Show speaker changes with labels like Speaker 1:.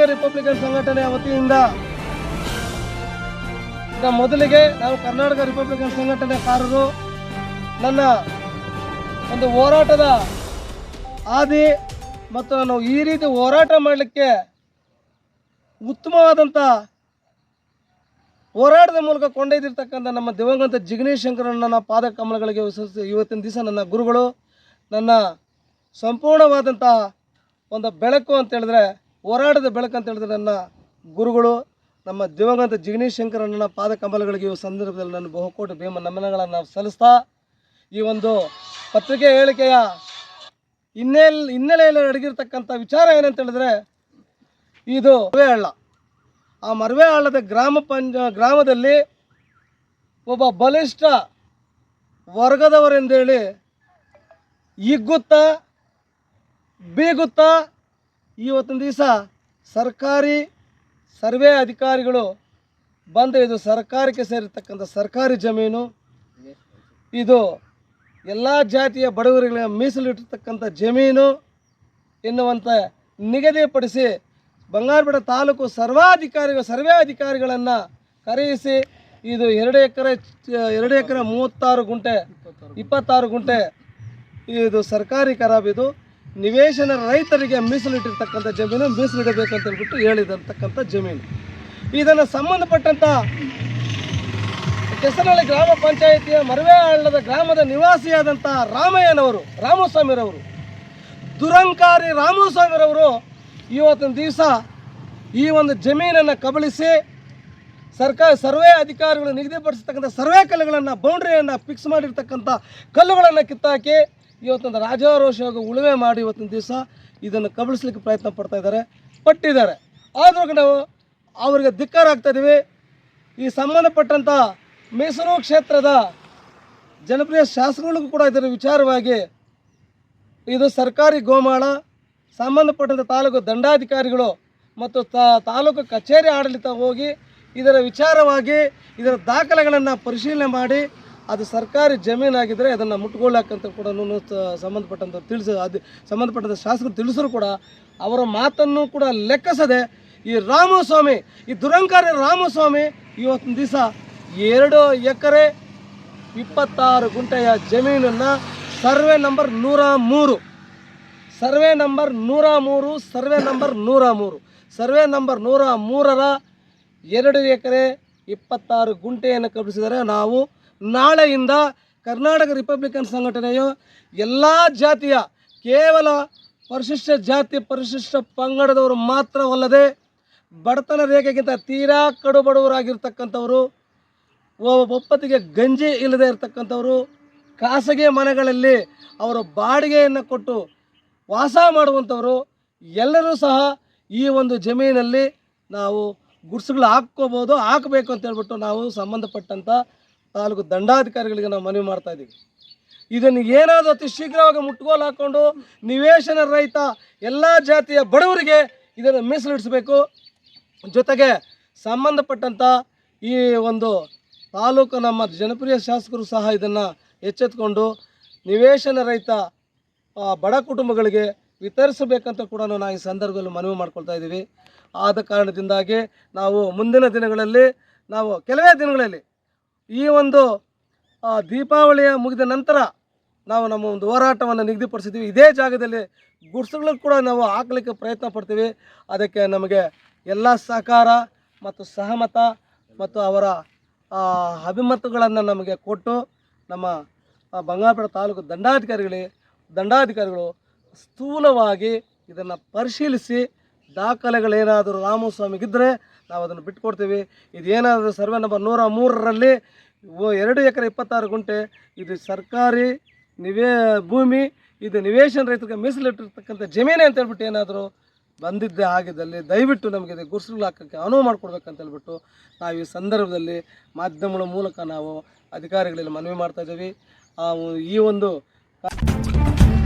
Speaker 1: Karnataka Republican ಸಂಘಟನೆಯ ವತಿಯಿಂದ ಮೊದಲಿಗೆ ನಾವು ಕರ್ನಾಟಕ ರಿಪಬ್ಲಿಕನ್ ಸಂಘಟನೆಕಾರರು ನನ್ನ ಒಂದು ಹೋರಾಟದ ಆದಿ ಮತ್ತು ನಾನು ಈ ರೀತಿ ಹೋರಾಟ ಮಾಡಲಿಕ್ಕೆ ಉತ್ತಮವಾದಂಥ ಹೋರಾಟದ ಮೂಲಕ ಕೊಂಡೊಯ್ದಿರ್ತಕ್ಕಂಥ ನಮ್ಮ ದಿವಂಗತ ಜಿಗ್ನೇಶ್ ಶಂಕರಣ್ಣನ ಪಾದ ಕಮಲಗಳಿಗೆ ಇವತ್ತಿನ ದಿವಸ ನನ್ನ ಗುರುಗಳು, ನನ್ನ ಸಂಪೂರ್ಣವಾದಂಥ ಒಂದು ಬೆಳಕು ಅಂತ ಹೇಳಿದ್ರೆ ಹೋರಾಟದ ಬೆಳಕಂತ ಹೇಳಿದ್ರೆ ನನ್ನ ಗುರುಗಳು, ನಮ್ಮ ದಿವಂಗತ ಜಿಗ್ನೇಶ್ ಶಂಕರಣ್ಣನ ಪಾದ ಕಮಲಗಳಿಗೆ ಈ ಸಂದರ್ಭದಲ್ಲಿ ನಾನು ಬಹುಕೋಟಿ ಭೀಮ ನಮನಗಳನ್ನು ಸಲ್ಲಿಸ್ತಾ ಈ ಒಂದು ಪತ್ರಿಕೆ ಹೇಳಿಕೆಯ ಹಿನ್ನೆಲೆ, ಹಿನ್ನೆಲೆಯಲ್ಲಿ ಅಡಗಿರ್ತಕ್ಕಂಥ ವಿಚಾರ ಏನಂತ ಹೇಳಿದ್ರೆ ಇದು ಮರವೆ ಹಳ್ಳ. ಆ ಮರವೆ ಹಳ್ಳದ ಗ್ರಾಮ ಪಂಚ ಗ್ರಾಮದಲ್ಲಿ ಒಬ್ಬ ಬಲಿಷ್ಠ ವರ್ಗದವರೆಂದೇಳಿ ಇಗ್ಗುತ್ತಾ ಬೀಗುತ್ತಾ ಇವತ್ತಿನ ದಿವಸ ಸರ್ಕಾರಿ ಸರ್ವೆ ಅಧಿಕಾರಿಗಳು ಬಂದು ಇದು ಸರ್ಕಾರಕ್ಕೆ ಸೇರಿರ್ತಕ್ಕಂಥ ಸರ್ಕಾರಿ ಜಮೀನು. ಇದು ಎಲ್ಲ ಜಾತಿಯ ಬಡವರಿಗೆ ಮೀಸಲಿಟ್ಟಿರ್ತಕ್ಕಂಥ ಜಮೀನು ಎನ್ನುವಂಥ ನಿಗದಿಪಡಿಸಿ ಬಂಗಾರಪೇಟೆ ತಾಲೂಕು ಸರ್ವಾಧಿಕಾರಿಗಳು ಸರ್ವೆ ಅಧಿಕಾರಿಗಳನ್ನು ಕರೆಯಿಸಿ ಇದು ಎರಡು ಎಕರೆ ಎರಡು ಎಕರೆ ಮೂವತ್ತಾರು ಗುಂಟೆ, ಇಪ್ಪತ್ತಾರು ಗುಂಟೆ ಇದು ಸರ್ಕಾರಿ ಖರಾಬಿದು ನಿವೇಶನ ರೈತರಿಗೆ ಮೀಸಲಿಟ್ಟಿರ್ತಕ್ಕಂಥ ಜಮೀನು ಮೀಸಲಿಡಬೇಕಂತ ಹೇಳ್ಬಿಟ್ಟು ಹೇಳಿದಂತಕ್ಕಂಥ ಜಮೀನು. ಇದನ್ನು ಸಂಬಂಧಪಟ್ಟಂಥ ಕೆಸನಹಳ್ಳಿ ಗ್ರಾಮ ಪಂಚಾಯಿತಿಯ ಮರವೆ ಹಳ್ಳದ ಗ್ರಾಮದ ನಿವಾಸಿಯಾದಂಥ ರಾಮಯ್ಯನವರು, ರಾಮಸ್ವಾಮಿರವರು, ದುರಂಕಾರಿ ರಾಮಸ್ವಾಮಿರವರು ಇವತ್ತಿನ ದಿವಸ ಈ ಒಂದು ಜಮೀನನ್ನು ಕಬಳಿಸಿ ಸರ್ಕಾರ ಸರ್ವೆ ಅಧಿಕಾರಿಗಳು ನಿಗದಿಪಡಿಸತಕ್ಕಂಥ ಸರ್ವೆ ಕಲ್ಲುಗಳನ್ನು ಬೌಂಡ್ರಿಯನ್ನು ಫಿಕ್ಸ್ ಮಾಡಿರ್ತಕ್ಕಂಥ ಕಲ್ಲುಗಳನ್ನು ಕಿತ್ತಾಕಿ ಇವತ್ತೊಂದು ರಾಜಾರೋಷವಾಗಿ ಉಳುಮೆ ಮಾಡಿ ಇವತ್ತಿನ ದಿವಸ ಇದನ್ನು ಕಬಳಿಸ್ಲಿಕ್ಕೆ ಪ್ರಯತ್ನ ಪಡ್ತಾ ಇದ್ದಾರೆ. ಪಟ್ಟಿದ್ದಾರೆ. ಆದರೂ ನಾವು ಅವರಿಗೆ ಧಿಕ್ಕಾರ ಆಗ್ತಾ ಈ ಸಂಬಂಧಪಟ್ಟಂಥ ಮೈಸೂರು ಕ್ಷೇತ್ರದ ಜನಪ್ರಿಯ ಶಾಸಕರುಗಳಿಗೂ ಕೂಡ ಇದರ ವಿಚಾರವಾಗಿ ಇದು ಸರ್ಕಾರಿ ಗೋಮಾಳ ಸಂಬಂಧಪಟ್ಟಂಥ ತಾಲೂಕು ದಂಡಾಧಿಕಾರಿಗಳು ಮತ್ತು ತಾಲೂಕು ಕಚೇರಿ ಆಡಳಿತ ಹೋಗಿ ಇದರ ವಿಚಾರವಾಗಿ ಇದರ ದಾಖಲೆಗಳನ್ನು ಪರಿಶೀಲನೆ ಮಾಡಿ ಅದು ಸರ್ಕಾರಿ ಜಮೀನಾಗಿದ್ದರೆ ಅದನ್ನು ಮುಟ್ಕೊಳ್ಳಕ್ಕಂತ ಕೂಡ ಸಂಬಂಧಪಟ್ಟಂಥ ತಿಳಿಸ, ಅದು ಸಂಬಂಧಪಟ್ಟಂಥ ಶಾಸಕರು ತಿಳಿಸರು ಕೂಡ ಅವರ ಮಾತನ್ನು ಕೂಡ ಲೆಕ್ಕಿಸದೆ ಈ ರಾಮಸ್ವಾಮಿ, ಈ ದುರಂಕಾರಿ ರಾಮಸ್ವಾಮಿ ಇವತ್ತಿನ ದಿವಸ ಎರಡು ಎಕರೆ ಇಪ್ಪತ್ತಾರು ಗುಂಟೆಯ ಜಮೀನನ್ನು ಸರ್ವೆ ನಂಬರ್ ನೂರ ಮೂರು, ಸರ್ವೆ ನಂಬರ್ ನೂರ ಮೂರು, ಸರ್ವೆ ನಂಬರ್ ನೂರ ಮೂರು, ಸರ್ವೆ ನಂಬರ್ ನೂರ ಮೂರರ ಎರಡು ಎಕರೆ ಇಪ್ಪತ್ತಾರು ಗುಂಟೆಯನ್ನು ಕಬ್ಬಿಸಿದರೆ ನಾವು ನಾಳೆಯಿಂದ ಕರ್ನಾಟಕ ರಿಪಬ್ಲಿಕನ್ ಸಂಘಟನೆಯು ಎಲ್ಲ ಜಾತಿಯ ಕೇವಲ ಪರಿಶಿಷ್ಟ ಜಾತಿ, ಪರಿಶಿಷ್ಟ ಪಂಗಡದವರು ಮಾತ್ರವಲ್ಲದೆ ಬಡತನ ರೇಖೆಗಿಂತ ತೀರಾ ಕಡು ಬಡವರಾಗಿರ್ತಕ್ಕಂಥವರು ಒ- ಒಪ್ಪತ್ತಿಗೆ ಗಂಜಿ ಇಲ್ಲದೆ ಇರತಕ್ಕಂಥವರು, ಖಾಸಗಿ ಮನೆಗಳಲ್ಲಿ ಅವರು ಬಾಡಿಗೆಯನ್ನು ಕೊಟ್ಟು ವಾಸ ಮಾಡುವಂಥವರು, ಎಲ್ಲರೂ ಸಹ ಈ ಒಂದು ಜಮೀನಲ್ಲಿ ನಾವು ಗುಡ್ಸುಗಳು ಹಾಕ್ಕೋಬೋದು, ಹಾಕಬೇಕು ಅಂತೇಳ್ಬಿಟ್ಟು ನಾವು ಸಂಬಂಧಪಟ್ಟಂಥ ತಾಲೂಕು ದಂಡಾಧಿಕಾರಿಗಳಿಗೆ ನಾವು ಮನವಿ ಮಾಡ್ತಾ ಇದ್ದೀವಿ ಇದನ್ನು ಏನಾದರೂ ಅತಿ ಶೀಘ್ರವಾಗಿ ಮುಟ್ಗೋಲು ಹಾಕ್ಕೊಂಡು ನಿವೇಶನ ರಹಿತ ಎಲ್ಲ ಜಾತಿಯ ಬಡವರಿಗೆ ಇದನ್ನು ಮೀಸಲಿಡಿಸಬೇಕು. ಜೊತೆಗೆ ಸಂಬಂಧಪಟ್ಟಂಥ ಈ ಒಂದು ತಾಲೂಕು ನಮ್ಮ ಜನಪ್ರಿಯ ಶಾಸಕರು ಸಹ ಇದನ್ನು ಎಚ್ಚೆತ್ಕೊಂಡು ನಿವೇಶನ ರಹಿತ ಬಡ ಕುಟುಂಬಗಳಿಗೆ ವಿತರಿಸಬೇಕಂತ ಕೂಡ ನಾವು ಈ ಸಂದರ್ಭದಲ್ಲಿ ಮನವಿ ಮಾಡ್ಕೊಳ್ತಾ ಇದ್ದೀವಿ ಆದ ಕಾರಣದಿಂದಾಗಿ ನಾವು ಮುಂದಿನ ದಿನಗಳಲ್ಲಿ, ನಾವು ಕೆಲವೇ ದಿನಗಳಲ್ಲಿ ಈ ಒಂದು ದೀಪಾವಳಿಯ ಮುಗಿದ ನಂತರ ನಾವು ನಮ್ಮ ಒಂದು ಹೋರಾಟವನ್ನು ನಿಗದಿಪಡಿಸಿದ್ದೀವಿ ಇದೇ ಜಾಗದಲ್ಲಿ ಗುಡ್ಸುಗಳನ್ನು ಕೂಡ ನಾವು ಹಾಕಲಿಕ್ಕೆ ಪ್ರಯತ್ನ ಪಡ್ತೀವಿ. ಅದಕ್ಕೆ ನಮಗೆ ಎಲ್ಲ ಸಹಕಾರ ಮತ್ತು ಸಹಮತ ಮತ್ತು ಅವರ ಅಭಿಮತಗಳನ್ನು ನಮಗೆ ಕೊಟ್ಟು ನಮ್ಮ ಬಂಗಾರಪೇಟ ತಾಲೂಕು ದಂಡಾಧಿಕಾರಿಗಳಿಗೆ, ದಂಡಾಧಿಕಾರಿಗಳು ಸ್ಥೂಲವಾಗಿ ಇದನ್ನು ಪರಿಶೀಲಿಸಿ ದಾಖಲೆಗಳೇನಾದರೂ ರಾಮಸ್ವಾಮಿಗಿದ್ದರೆ ನಾವು ಅದನ್ನು ಬಿಟ್ಕೊಡ್ತೀವಿ. ಇದೇನಾದರೂ ಸರ್ವೆ ನಂಬರ್ ನೂರ ಮೂರರಲ್ಲಿ ಎರಡು ಎಕರೆ ಇಪ್ಪತ್ತಾರು ಗುಂಟೆ, ಇದು ಸರ್ಕಾರಿ ನಿವೇ, ಭೂಮಿ, ಇದು ನಿವೇಶನ ರೈತರಿಗೆ ಮೀಸಲಿಟ್ಟಿರ್ತಕ್ಕಂಥ ಜಮೀನೇ ಅಂತ ಹೇಳ್ಬಿಟ್ಟು ಏನಾದರೂ ಬಂದಿದ್ದೇ ಆಗಿದ್ದಲ್ಲಿ ದಯವಿಟ್ಟು ನಮಗೆ ಇದು ಗುರ್ಸುಗಳು ಹಾಕೋಕ್ಕೆ ಅನುವು ಮಾಡಿಕೊಡ್ಬೇಕಂತ ಹೇಳ್ಬಿಟ್ಟು ನಾವು ಈ ಸಂದರ್ಭದಲ್ಲಿ ಮಾಧ್ಯಮಗಳ ಮೂಲಕ ನಾವು ಅಧಿಕಾರಿಗಳಲ್ಲಿ ಮನವಿ ಮಾಡ್ತಾ ಆ, ಈ ಒಂದು